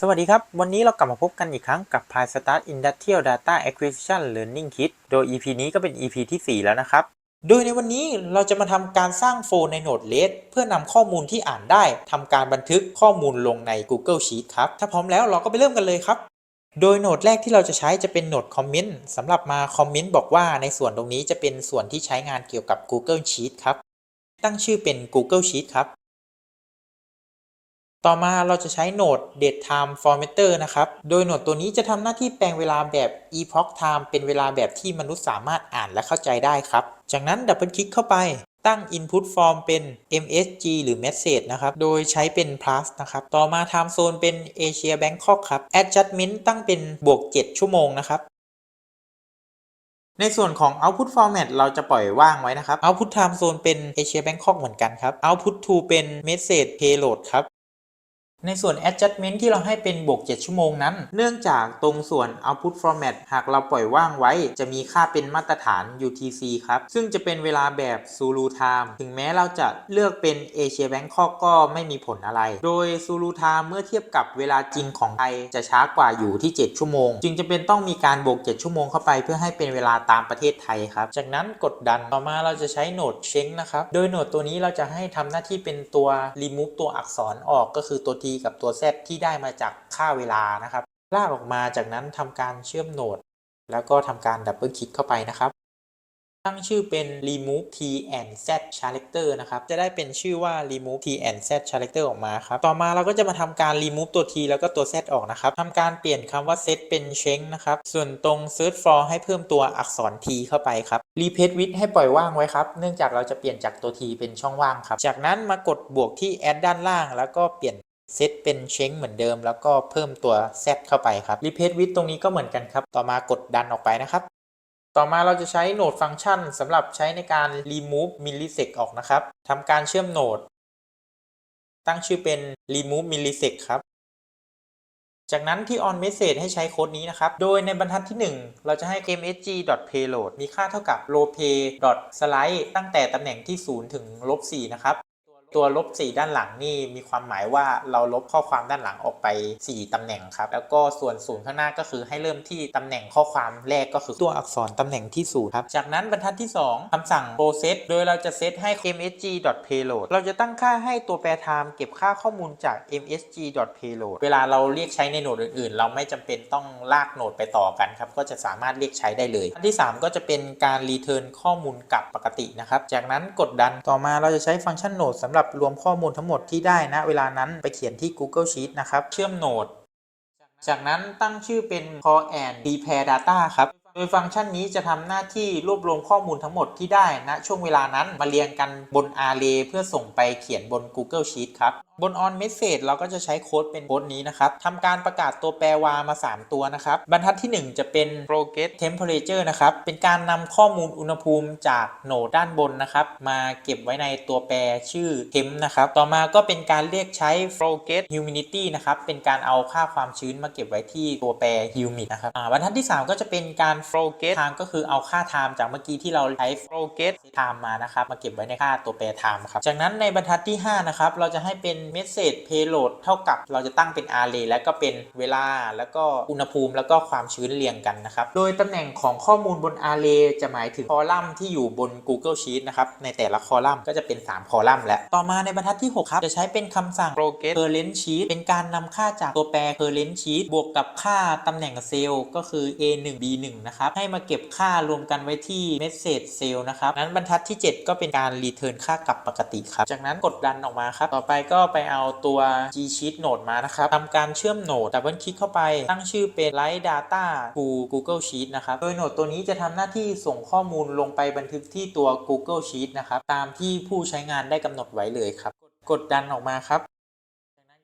สวัสดีครับ วันนี้เรากลับมาพบกันอีกครั้งกับ PyStart Industrial Data Acquisition Learning Kit โดย EP นี้ก็เป็น EP ที่ 4 แล้วนะครับ โดยในวันนี้เราจะมาทำการสร้างโฟล์ใน Node-RED เพื่อนำข้อมูลที่อ่านได้ทำการบันทึกข้อมูลลงใน Google Sheet ครับ ถ้าพร้อมแล้วเราก็ไปเริ่มกันเลยครับ โดยโหนดแรกที่เราจะใช้จะเป็นโหนดคอมเมนต์สำหรับมาคอมเมนต์บอกว่าในส่วนตรงนี้จะเป็นส่วนที่ใช้งานเกี่ยวกับ Google Sheet ครับ ตั้งชื่อเป็น Google Sheet ครับ ต่อมาเราจะใช้โหนด date time formatter นะครับ โดยโหนดตัวนี้จะทำหน้าที่แปลงเวลาแบบ epoch time เป็นเวลาแบบที่มนุษย์สามารถอ่านและเข้าใจได้ครับ จากนั้นดับเบิลคลิกเข้าไป ตั้ง input form เป็น msg หรือ message นะครับ โดยใช้เป็น plus นะครับ ต่อมา time zone เป็น Asia Bangkok ครับ adjustment ตั้งเป็นบวก 7 ชั่วโมงนะครับในส่วนของ output format เราจะปล่อยว่างไว้นะครับ output time zone เป็น Asia Bangkok เหมือนกันครับ output to เป็น message payload ครับ ในส่วน adjustment ที่เราให้เป็นบวก 7 ชั่วโมงนั้น เนื่องจากตรงส่วน output format หากเราปล่อยว่างไว้ จะมีค่าเป็นมาตรฐาน UTC ครับ ซึ่งจะเป็นเวลาแบบ Zulu time ถึงแม้เราจะเลือกเป็น Asia Bangkok ก็ไม่มีผลอะไร โดย Zulu time เมื่อเทียบกับเวลาจริงของไทย จะช้ากว่าอยู่ที่ 7 ชั่วโมง จึงจะเป็นต้องมีการบวก 7 ชั่วโมงเข้าไป เพื่อให้เป็นเวลาตามประเทศไทยครับ จากนั้นกดดัน ต่อมาเราจะใช้โหนดเชงนะครับ โดยโหนดตัวนี้เราจะให้ทำหน้าที่เป็นตัว remove ตัวอักษรออกก็คือตัว T กับตัว Z ที่ได้มาจากค่าเวลานะครับ ลากออกมาจากนั้นทำการเชื่อมโหนด แล้วก็ทำการดับเบิลคลิกเข้าไปนะครับ ตั้งชื่อเป็น remove t and z character นะครับ จะได้เป็นชื่อว่า remove t and z character ออกมาครับ ต่อมาเราก็จะมาทำการ remove ตัว t แล้วก็ตัว z ออกนะครับทำการเปลี่ยนคำว่า set เป็น change นะครับ ส่วนตรง search for ให้เพิ่มตัวอักษร t เข้าไปครับ replace with ให้ปล่อยว่างไว้ครับ เนื่องจากเราจะเปลี่ยนจากตัว t เป็นช่องว่างครับ จากนั้นมากดบวกที่ add ด้านล่าง แล้วก็เปลี่ยน เซตเป็นเช้งเหมือนเดิม แล้วก็เพิ่มตัว Z เข้าไปครับ replace with ตรงนี้ก็เหมือนกันครับ ต่อมากดดันออกไปนะครับ ต่อมาเราจะใช้โหนดฟังก์ชันสำหรับใช้ในการ remove millisec ออกนะครับทำการเชื่อมโหนด ตั้งชื่อเป็น remove millisec ครับจากนั้นที่ on message ให้ใช้โค้ดนี้นะครับ โดยในบรรทัดที่ 1 เราจะให้ msg.payload มีค่าเท่ากับ lowpay.slide ตั้งแต่ตำแหน่งที่ 0 ถึงลบ4นะครับ ตัวลบ 4 ด้านหลังนี่มีความหมายว่าเราลบข้อความด้านหลังออกไป 4 ตำแหน่งครับ แล้วก็ส่วนศูนย์ข้างหน้าก็คือให้เริ่มที่ตำแหน่งข้อความแรกก็คือตัวอักษรตำแหน่งที่0ครับ จากนั้นบรรทัดที่ 2คำสั่ง process โดยเราจะเซตให้ msg.payload เราจะตั้งค่าให้ตัวแปร time เก็บค่าข้อมูลจาก msg.payload เวลาเราเรียกใช้ในโหนดอื่น ๆ เราไม่จำเป็นต้องลากโหนดไปต่อกันครับ ก็จะสามารถเรียกใช้ได้เลยอันที่ 3 ก็จะเป็นการ return ข้อมูลกลับปกตินะครับ จากนั้นกดดัน ต่อมาเราจะใช้ฟังก์ชันโหนดสำหรับรวมข้อมูลทั้งหมดที่ได้นะเวลานั้นไปเขียนที่ Google Sheet นะครับ เชื่อมโหนด จากนั้นตั้งชื่อเป็น call and prepare data ครับโดยฟังก์ชันนี้จะทำหน้าที่รวบรวมข้อมูลทั้งหมดที่ได้ณช่วงเวลานั้นมาเรียงกันบน array เพื่อส่งไปเขียนบน Google Sheet ครับ บน on message เราก็จะใช้โค้ดเป็นโค้ดนี้นะครับทำการประกาศตัวแปรวามา 3 ตัวนะครับ บรรทัดที่ 1 จะเป็น progress temperature นะครับ เป็นการนำข้อมูลอุณหภูมิจากโหนดด้านบนนะครับ มาเก็บไว้ในตัวแปรชื่อ temp นะครับ ต่อมาก็เป็นการเรียกใช้ progress humidity นะครับ เป็นการเอาค่าความชื้นมาเก็บไว้ที่ตัวแปร humid นะครับบรรทัดที่ 3 ก็จะเป็นการ progress time ก็คือเอาค่า time จากเมื่อกี้ที่เราใช้ progress time มานะครับ มาเก็บไว้ในค่าตัวแปร time ครับ จากนั้นในบรรทัดที่ 5 นะครับ เราจะให้เป็น message payload เท่ากับเราจะตั้งเป็น array แล้วก็เป็นเวลาแล้วก็อุณหภูมิแล้วก็ความชื้นเรียงกันนะครับ โดยตำแหน่งของข้อมูลบน array จะหมายถึงคอลัมน์ที่อยู่บน Google Sheet นะครับในแต่ละคอลัมน์ก็จะเป็น 3 คอลัมน์แล้วต่อมาในบรรทัดที่ 6 ครับ จะใช้เป็นคำสั่ง progress current sheet เป็นการนำค่าจากตัวแปร current sheet บวกกับค่าตำแหน่งเซลล์ก็คือ a1 b1 นะครับให้มาเก็บค่ารวมกันไว้ที่ message cell นะครับนั้นบรรทัดที่ 7 ก็เป็นการ return ค่ากลับปกติครับจากนั้นกดดันออกมาครับต่อไปก็ไปไปเอาตัว G Sheet Node มานะครับทำการเชื่อมโหนดดับเบิลคลิกเข้าไป ตั้งชื่อเป็น Write Data to Google Sheet นะครับ โดยโหนดตัวนี้จะทำหน้าที่ส่งข้อมูลลงไปบันทึกที่ตัว Google Sheet นะครับตามที่ผู้ใช้งานได้กำหนดไว้เลยครับ กดดันออกมาครับ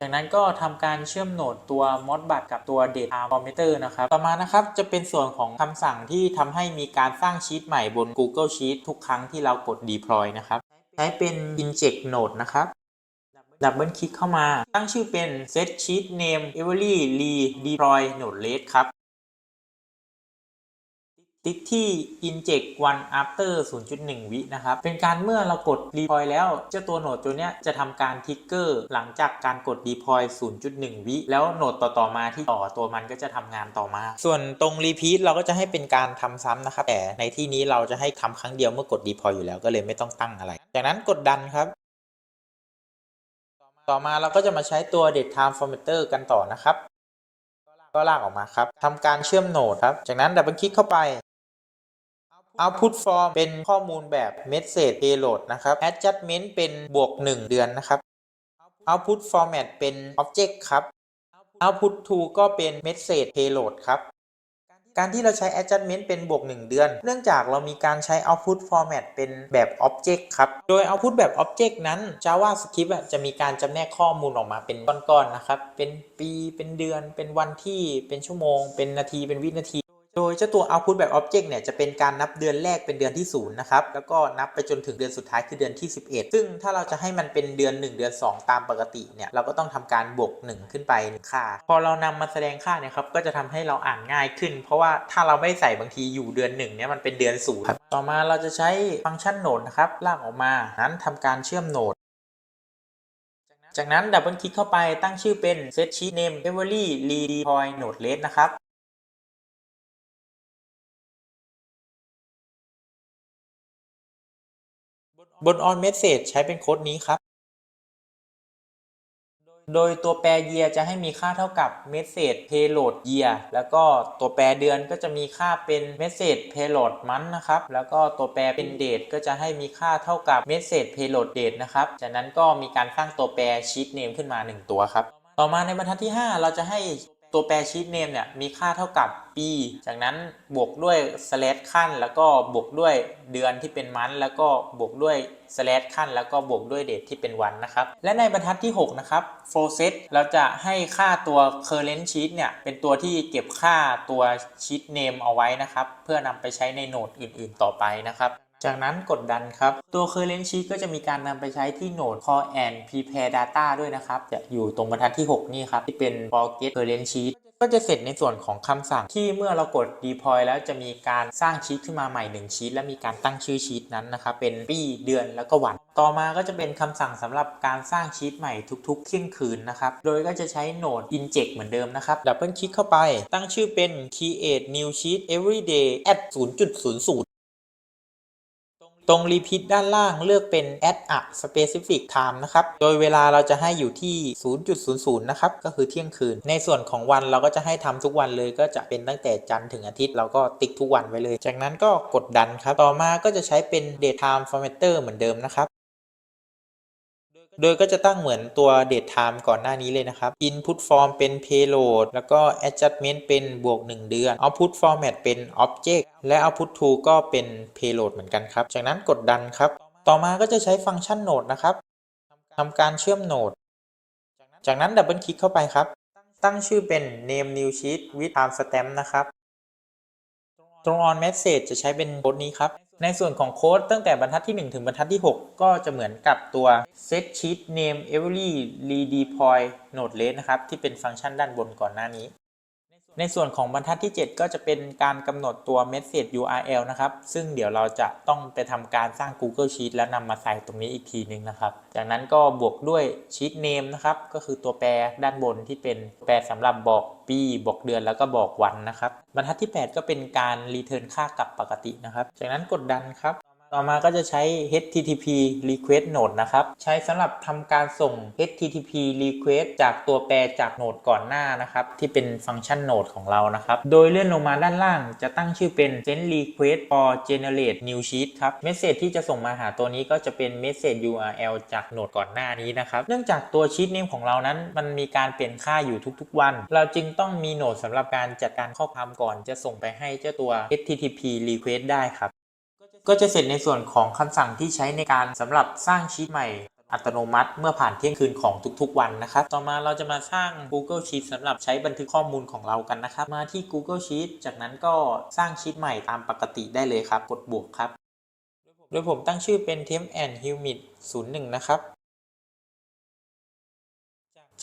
จากนั้นก็ทำการเชื่อมโหนดตัว Modbus กับตัว Data Formatter นะครับ ต่อมานะครับจะเป็นส่วนของคำสั่งที่ทำให้มีการสร้างชีตใหม่บน Google Sheet ทุกครั้งที่เรากด Deploy นะครับ ใช้เป็น inject node นะครับ ดับเบิลคลิกเข้ามา ตั้งชื่อเป็น set sheet name every re deploy node red ครับติ๊กที่ inject one after 0.1 วินะครับ เป็นการเมื่อเรากด deploy แล้ว เจ้าตัวโหนดตัวเนี้ยจะทำการทิกเกอร์หลังจากการกด deploy 0.1 วิ แล้วโหนดต่อๆมาที่ต่อตัวมันก็จะทำงานต่อมา ส่วนตรง repeat เราก็จะให้เป็นการทำซ้ำนะครับ แต่ในที่นี้เราจะให้ทำครั้งเดียวเมื่อกด deploy อยู่แล้วก็เลยไม่ต้องตั้งอะไร จากนั้นกดดันครับ ต่อมาเราก็จะมาใช้ตัว date time formatter กันต่อนะครับ ก็ลากออกมาครับทำการเชื่อมโหนดครับ จากนั้นดับเบิลคลิกเข้าไป Output Form เป็นข้อมูลแบบ Message Payload นะครับ Adjustment เป็นบวก 1 เดือนนะครับ Output Format เป็น Object ครับ Output to ก็เป็น Message Payload ครับ การที่เราใช้ adjustment เป็นบวก 1 เดือน เนื่องจากเรามีการใช้ output format เป็นแบบ object ครับ โดย output แบบ object นั้น JavaScript จะมีการจำแนกข้อมูลออกมาเป็นก้อนๆนะครับ เป็นปี เป็นเดือน เป็นวันที่ เป็นชั่วโมง เป็นนาที เป็นวินาที โดยเจ้าตัว output แบบ object เนี่ยจะเป็นการนับเดือนแรกเป็นเดือนที่ 0 นะครับ แล้วก็นับไปจนถึงเดือนสุดท้ายคือเดือนที่ 11 ซึ่งถ้าเราจะให้มันเป็นเดือน 1 เดือน 2 ตามปกติเนี่ยเราก็ต้องทำการบวก 1 ขึ้นไปหนึ่งค่า พอเรานำมาแสดงค่าเนี่ยครับก็จะทำให้เราอ่านง่ายขึ้น เพราะว่าถ้าเราไม่ใส่บางทีอยู่เดือน1เนี่ยมันเป็นเดือนศูนย์ครับต่อมาเราจะใช้ฟังก์ชันโหนดนะครับลากออกมานั้นทำการเชื่อมโหนดจากนั้นดับเบิลคลิกเข้าไปตั้งชื่อเป็น set sheet name every redeploy node list นะครับ บน on message ใช้เป็นโค้ดนี้ครับ โดยตัวแปร year จะให้มีค่าเท่ากับ message payload year แล้วก็ตัวแปรเดือนก็จะมีค่าเป็น message payload month นะครับ แล้วก็ตัวแปรเป็น date ก็จะให้มีค่าเท่ากับ message payload date นะครับ จากนั้นก็มีการสร้างตัวแปร sheet name ขึ้นมา 1 ตัวครับ ต่อมาในบรรทัดที่ 5 เราจะให้ ตัวแปร sheet name เนี่ยมีค่าเท่ากับปีจากนั้นบวกด้วย slash ขั้น แล้วก็บวกด้วยเดือนที่เป็นมันแล้วก็บวกด้วย slash ขั้น แล้วก็บวกด้วยเดทที่เป็นวันนะครับ และในบรรทัดที่ 6 นะครับ flow set เราจะให้ค่าตัว current sheet เนี่ยเป็นตัวที่เก็บค่าตัว sheet name เอาไว้นะครับ เพื่อนำไปใช้ในโหนดอื่นๆ ต่อไปนะครับ จากนั้นกดดันครับ ตัว current sheet ก็จะมีการนำไปใช้ที่โหนด call and prepare data ด้วยนะครับ จะอยู่ตรงบรรทัดที่ 6 นี่ครับ ที่เป็น forget current sheet ก็จะเสร็จในส่วนของคำสั่งที่เมื่อเรากด deploy แล้วจะมีการสร้างชีตขึ้นมาใหม่ 1 ชีตและมีการตั้งชื่อชีตนั้นนะครับเป็นปีเดือนแล้วก็วันต่อมาก็จะเป็นคำสั่งสำหรับการสร้างชีตใหม่ทุกๆเที่ยงคืนนะครับโดยก็จะใช้โหนด inject เหมือนเดิมนะครับดับเบิลคลิกเข้าไป ตั้งชื่อเป็น create new sheet every day at 0.00 ตรงรีพิทด้านล่างเลือกเป็น add a specific time นะครับ โดยเวลาเราจะให้อยู่ที่ 0.00 นะครับ ก็คือเที่ยงคืน ในส่วนของวันเราก็จะให้ทำทุกวันเลย ก็จะเป็นตั้งแต่จันทร์ถึงอาทิตย์เราก็ติ๊กทุกวันไว้เลย จากนั้นก็กดดันครับ ต่อมาก็จะใช้เป็น date time formatter เหมือนเดิมนะครับ โดยก็จะตั้งเหมือนตัว date time ก่อนหน้านี้เลยนะครับ input form เป็น payload แล้วก็ adjustment เป็นบวก 1 เดือน output format เป็น object และ output to ก็เป็น payload เหมือนกันครับ จากนั้นกดดันครับ ต่อมาก็จะใช้ฟังก์ชัน node นะครับทำการเชื่อมโหนด จากนั้นดับเบิลคลิกเข้าไปครับ ตั้งชื่อเป็น name new sheet with timestamp นะครับ ตรง on message จะใช้เป็นโค้ดนี้ครับ ในส่วนของโค้ดตั้งแต่บรรทัดที่ 1 ถึงบรรทัดที่ 6 ก็จะเหมือนกับตัว set sheet name every redeploy node list นะครับ ที่เป็นฟังก์ชันด้านบนก่อนหน้านี้ ในส่วนของบรรทัดที่ 7 ก็จะเป็นการกำหนดตัว message URL นะครับ ซึ่งเดี๋ยวเราจะต้องไปทำการสร้าง Google Sheet แล้วนำมาใส่ตรงนี้อีกทีนึงนะครับ จากนั้นก็บวกด้วย sheet name นะครับ ก็คือตัวแปรด้านบนที่เป็นแปรสำหรับบอกปีบอกเดือนแล้วก็บอกวันนะครับ บรรทัดที่ 8 ก็เป็นการ return ค่ากลับปกตินะครับ จากนั้นกดดันครับ ต่อมาก็จะใช้ HTTP request node นะครับ ใช้สำหรับทำการส่ง HTTP request จากตัวแปรจากโหนดก่อนหน้านะครับ ที่เป็นฟังก์ชันโหนดของเรานะครับ โดยเลื่อนลงมาด้านล่าง จะตั้งชื่อเป็น send request for generate new sheet ครับ message ที่จะส่งมาหาตัวนี้ก็จะเป็น message URL จากโหนดก่อนหน้านี้นะครับ เนื่องจากตัว sheet name ของเรานั้น มันมีการเปลี่ยนค่าอยู่ทุกๆวัน เราจึงต้องมีโหนดสำหรับการจัดการข้อความก่อนจะส่งไปให้เจ้าตัว HTTP request ได้ครับ ก็จะเสร็จในส่วนของคำสั่งที่ใช้ในการสำหรับสร้างชีตใหม่อัตโนมัติเมื่อผ่านเที่ยงคืนของทุกๆวันนะครับ ต่อมาเราจะมาสร้าง Google Sheet สำหรับใช้บันทึกข้อมูลของเรากันนะครับ มาที่ Google Sheet จากนั้นก็สร้างชีตใหม่ตามปกติได้เลยครับ กดบวกครับ โดยผมตั้งชื่อเป็น temp and humid 01 นะครับ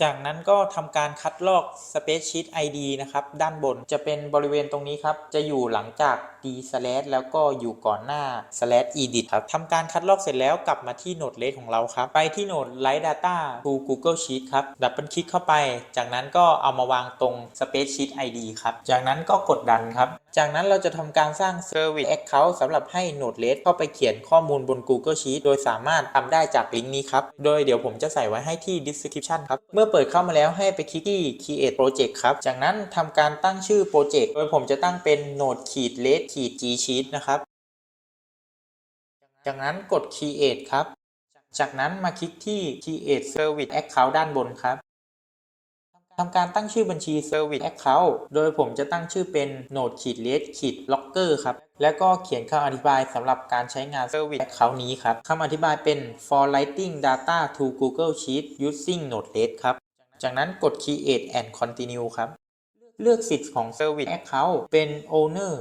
จากนั้นก็ทำการคัดลอก Space Sheet ID นะครับ ด้านบนจะเป็นบริเวณตรงนี้ครับ จะอยู่หลังจาก d slash แล้วก็อยู่ก่อนหน้า slash edit ครับทำการคัดลอกเสร็จแล้วกลับมาที่โหนดเลสของเราครับ ไปที่โหนด Write Data to Google Sheet ครับ ดับเบิลคลิกเข้าไป จากนั้นก็เอามาวางตรง Space Sheet ID ครับ จากนั้นก็กดดันครับ จากนั้นเราจะทำการสร้าง Service Account สำหรับให้โหนดเลสเข้าไปเขียนข้อมูลบน Google Sheet โดยสามารถทำได้จากลิงก์นี้ครับ โดยเดี๋ยวผมจะใส่ไว้ให้ที่ description ครับเมื่อเปิดเข้ามาแล้วให้ไปคลิกที่ create project ครับ จากนั้นทำการตั้งชื่อโปรเจกต์โดยผมจะตั้งเป็น node ขีด let ขีด g sheet นะครับ จากนั้นกด create ครับ จากนั้นมาคลิกที่ create service account ด้านบนครับ ทำการตั้งชื่อบัญชี Service Account โดยผมจะตั้งชื่อเป็น Node ขีด l e d ขีด Locker ครับ แล้วก็เขียนคำอธิบายสำหรับการใช้งาน Service Account นี้ครับคำอธิบายเป็น for writing data to Google Sheet using Node-RED ครับ จากนั้นกด Create and Continue ครับ เลือกสิทธิ์ของ Service Account เป็น Owner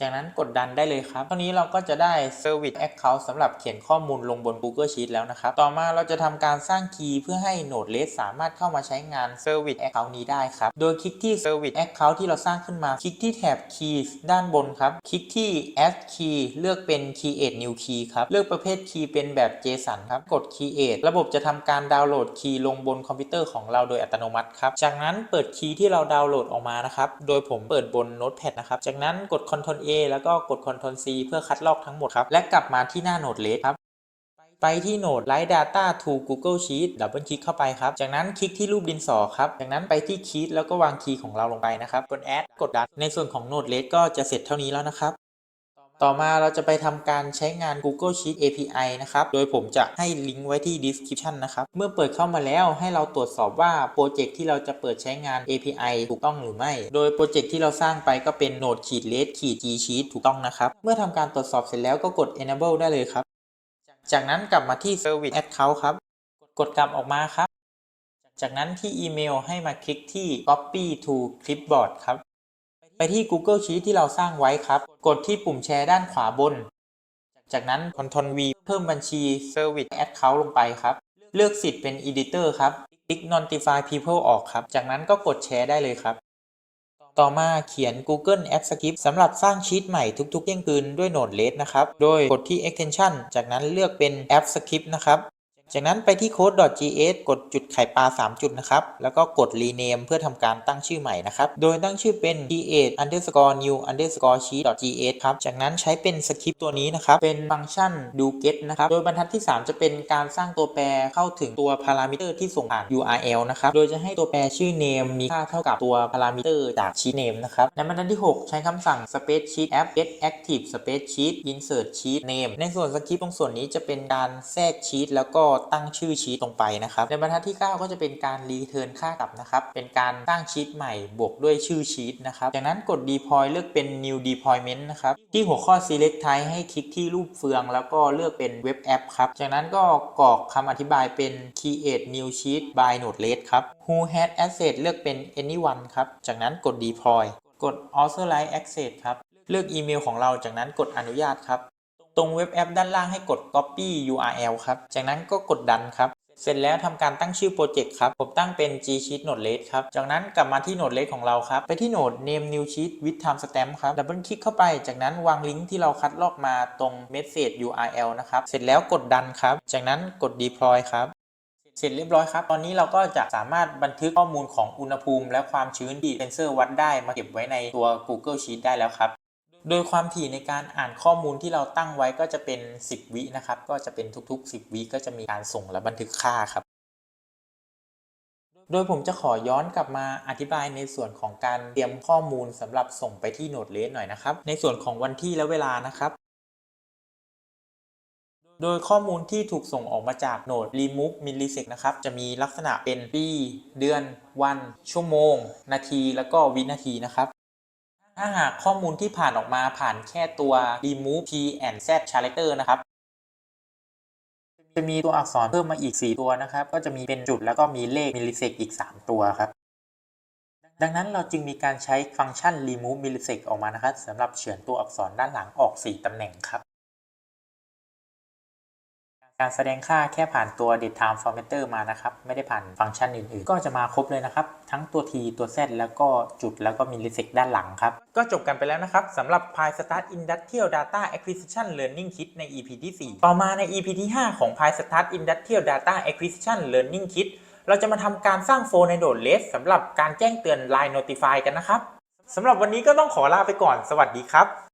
จากนั้นกดดันได้เลยครับเท่านี้เราก็จะได้ Service Account สำหรับเขียนข้อมูลลงบน Google Sheet แล้วนะครับ ต่อมาเราจะทำการสร้างคีย์เพื่อให้ Node-RED สามารถเข้ามาใช้งาน Service Account นี้ได้ครับ โดยคลิกที่ Service Account ที่เราสร้างขึ้นมา คลิกที่แถบ Keys ด้านบนครับ คลิกที่ Add Key เลือกเป็น Create New Key ครับ เลือกประเภทคีย์เป็นแบบ JSON ครับ กด Create ระบบจะทำการดาวน์โหลดคีย์ลงบนคอมพิวเตอร์ของเราโดยอัตโนมัติครับ จากนั้นเปิดคีย์ที่เราดาวน์โหลดออกมานะครับ โดยผมเปิดบน Notepad นะครับ จากนั้นกด Ctrl A แล้วก็กด Ctrl C เพื่อคัดลอกทั้งหมดครับ และกลับมาที่หน้าโน้ตเลสครับไปที่โหนด Write Data to Google Sheet ดับเบิลคลิกเข้าไปครับ จากนั้นคลิกที่รูปดินสอครับ จากนั้นไปที่คีย์แล้วก็วางคีย์ของเราลงไปนะครับ กด Add กดดันในส่วนของโน้ตเลสก็จะเสร็จเท่านี้แล้วนะครับ ต่อมาเราจะไปทำการใช้งาน Google Sheet API นะครับ โดยผมจะให้ลิงก์ไว้ที่ description นะครับ เมื่อเปิดเข้ามาแล้วให้เราตรวจสอบว่าโปรเจกต์ที่เราจะเปิดใช้งาน API ถูกต้องหรือไม่ โดยโปรเจกต์ที่เราสร้างไปก็เป็น Node ขีด Less ขีด G Sheet ถูกต้องนะครับ เมื่อทำการตรวจสอบเสร็จแล้วก็กด enable ได้เลยครับ จากนั้นกลับมาที่ Service Account ครับ กดกลับออกมาครับ จากนั้นที่อีเมลให้มาคลิกที่ copy to clipboard ครับ ไปที่ Google Sheet ที่เราสร้างไว้ครับ กดที่ปุ่มแชร์ด้านขวาบน จากนั้น Ctrl V เพิ่มบัญชี Service Account ลงไปครับ เลือกสิทธิ์เป็น Editor ครับ คลิก Notify People ออกครับ จากนั้นก็กดแชร์ได้เลยครับ ต่อมาเขียน Google App Script สำหรับสร้างชีตใหม่ทุกๆเที่ยงคืนด้วย Node-RED นะครับ โดยกดที่ Extension จากนั้นเลือกเป็น App Script นะครับ จากนั้นไปที่ code.js กดจุดไข่ปลา 3 จุดนะครับ แล้วก็กด rename เพื่อทำการตั้งชื่อใหม่นะครับ โดยตั้งชื่อเป็น create underscore new underscore sheet.js ครับ จากนั้นใช้เป็นสคริปต์ตัวนี้นะครับ เป็นฟังก์ชัน do get นะครับ โดยบรรทัดที่ 3 จะเป็นการสร้างตัวแปรเข้าถึงตัวพารามิเตอร์ที่ส่งผ่าน URL นะครับ โดยจะให้ตัวแปรชื่อ name มีค่าเท่ากับตัวพารามิเตอร์จาก sheet name นะครับ ในบรรทัดที่ 6 ใช้คำสั่ง space sheet app get active space sheet insert sheet name ในส่วนสคริปต์ตรงส่วนนี้จะเป็นการแทรกชีตแล้วก็ตั้งชื่อชีตลงไปนะครับในบรรทัดที่ 9 ก็จะเป็นการรีเทิร์นค่ากลับนะครับเป็นการตั้งชีตใหม่บวกด้วยชื่อชีตนะครับจากนั้นกด deploy เลือกเป็น new deployment นะครับที่หัวข้อ select type ให้คลิกที่รูปเฟือง แล้วก็เลือกเป็น web app ครับจากนั้นก็กรอกคำอธิบายเป็น create new sheet by node-red ครับ who has access เลือกเป็น anyone ครับจากนั้นกด deploy กด authorize access ครับเลือกอีเมลของเราจากนั้นกดอนุญาตครับ ตรงเว็บแอปด้านล่างให้กด copy URL ครับ จากนั้นก็กดดันครับ เสร็จแล้วทำการตั้งชื่อโปรเจกต์ครับ ผมตั้งเป็น G Sheet Node-RED ครับ จากนั้นกลับมาที่ Node-RED ของเราครับ ไปที่โหนด Name New Sheet with Timestamp ครับ ดับเบิลคลิกเข้าไป จากนั้นวางลิงก์ที่เราคัดลอกมาตรง Message URL นะครับ เสร็จแล้วกดดันครับ จากนั้นกด Deploy ครับเสร็จเรียบร้อยครับ ตอนนี้เราก็จะสามารถบันทึกข้อมูลของอุณหภูมิ และความชื้นที่เซนเซอร์วัดได้มาเก็บไว้ในตัว Google Sheet ได้แล้วครับ โดยความถี่ในการอ่านข้อมูลที่เราตั้งไว้ก็จะเป็น 10 วินะครับ ก็จะเป็นทุกๆ 10 วิก็จะมีการส่งและบันทึกค่าครับ โดยผมจะขอย้อนกลับมาอธิบายในส่วนของการเตรียมข้อมูลสำหรับส่งไปที่โนดเลสหน่อยนะครับ ในส่วนของวันที่และเวลานะครับ โดยข้อมูลที่ถูกส่งออกมาจากโนด remove millisec นะครับ จะมีลักษณะเป็นปี เดือน วัน ชั่วโมง นาที แล้วก็วินาทีนะครับ ถ้าหากข้อมูลที่ผ่านออกมาผ่านแค่ตัว remove p and z character นะครับ จะมีตัวอักษรเพิ่มมาอีก 4 ตัวนะครับ ก็จะมีเป็นจุดแล้วก็มีเลขมิลลิเซกอีก 3 ตัวครับ ดังนั้นเราจึงมีการใช้ฟังก์ชัน remove millisec ออกมานะครับสำหรับเฉือนตัวอักษรด้านหลังออก 4ตำแหน่งครับ การแสดงค่าแค่ผ่านตัว date time formatter มานะครับ ไม่ได้ผ่านฟังก์ชันอื่นๆ ก็จะมาครบเลยนะครับ ทั้งตัว t ตัว z แล้วก็จุดแล้วก็ millisec ด้านหลังครับ ก็จบกันไปแล้วนะครับสำหรับ PyStart Industrial Data Acquisition Learning Kit ใน EP ที่ 4 ต่อมาใน EP ที่ 5 ของ PyStart Industrial Data Acquisition Learning Kit เราจะมาทำการสร้างโฟในโดดเลสสำหรับการแจ้งเตือน Line Notify กันนะครับสำหรับวันนี้ก็ต้องขอลาไปก่อน สวัสดีครับ